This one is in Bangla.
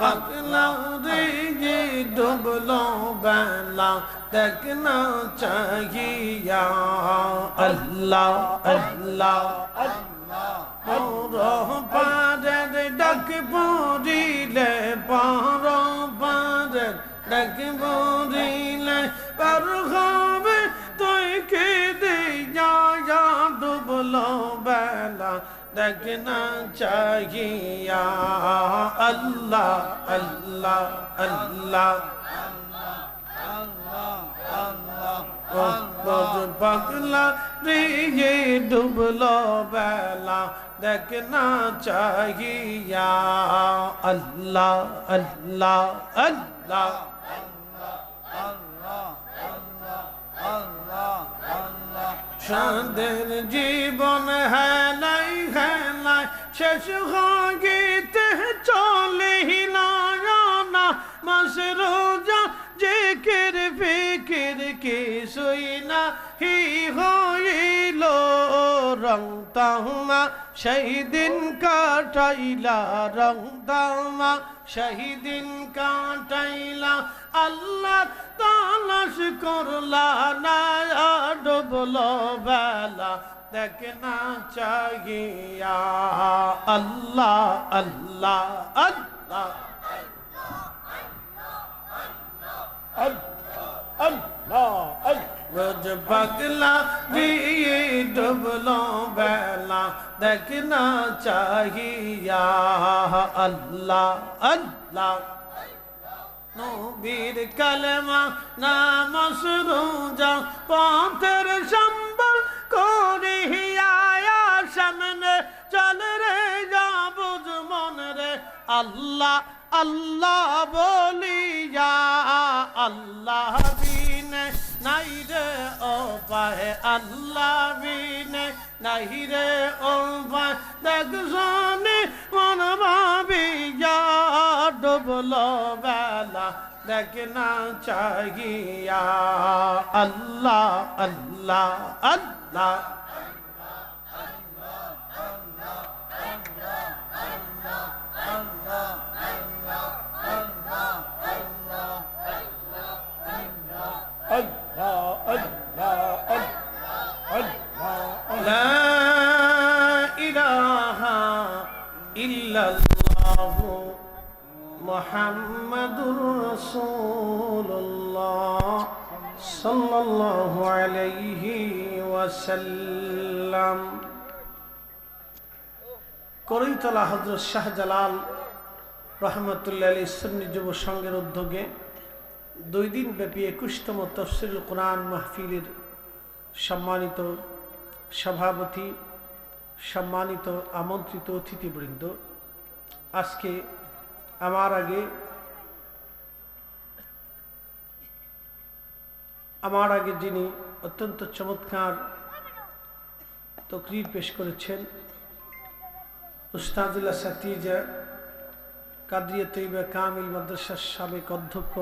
পাগলা রে ডুবলো বেলা, দেখনা চাহিয়া। আল্লাহ আল্লাহ পর পারের ডাক পড়িলে পর পারের ডাক পড়িলে পর দেখনা চাহিয়া আল্লাহ আল্লাহ আল্লাহ। পাগলা রে ডুবলো বেলা দেখনা চাহিয়া আল্লাহ আল্লাহ আল্লাহ। সাদের জীবন হেলাই শেষ হইতে চলে না। মাস রোজা জেকের ফিকির কি সই না হি হইল। রং তাহমা সেই দিন কাটাইলা, রং তাহমা সেই দিন কাটাইলা। আল্লাহ তালাশ করলা না। ডুবল বেলা, দেখ না চাহিয়া। আল্লাহ আল্লাহ আল্লাহ রোজ পাগলা দিয়ে ডুবলো বেলা দেখনা চাহিয়া। আল্লাহ আল্লাহ। নবীর কালেমা নাম সুরুজা পথের আল্লাহ আল্লাহ বলিয়া আল্লাহ বিনে নাই রে ও পাহে, আল্লাহ বিনে নাই রে ও পাহে। দেখ শোনে মন ভাবিয়া ডুবলো বেলা, দেখ না চাহিয়া। আল্লাহ আল্লাহ আল্লাহ। ইল্লাল্লাহ মুহাম্মাদুর রাসূলুল্লাহ সাল্লাল্লাহু আলাইহি ওয়াসাল্লাম। করিতলা হযরত শাহজালাল রহমতুল্লাহ আলী সুন্নি যুব সংঘের উদ্যোগে দুই দিন ব্যাপী একুশতম তফসিল কোরআন মাহফিলের সম্মানিত সভাপতি সম্মানিত, আমন্ত্রিত অতিথিবৃন্দ, আজকে আমার আগে আমার আগে যিনি অত্যন্ত চমৎকার তকরির পেশ করেছেন, উস্তাদুল্লাহ সাতিজা, কাদরিয়া তৈবা কামিল মাদ্রাসার সাবেক অধ্যক্ষ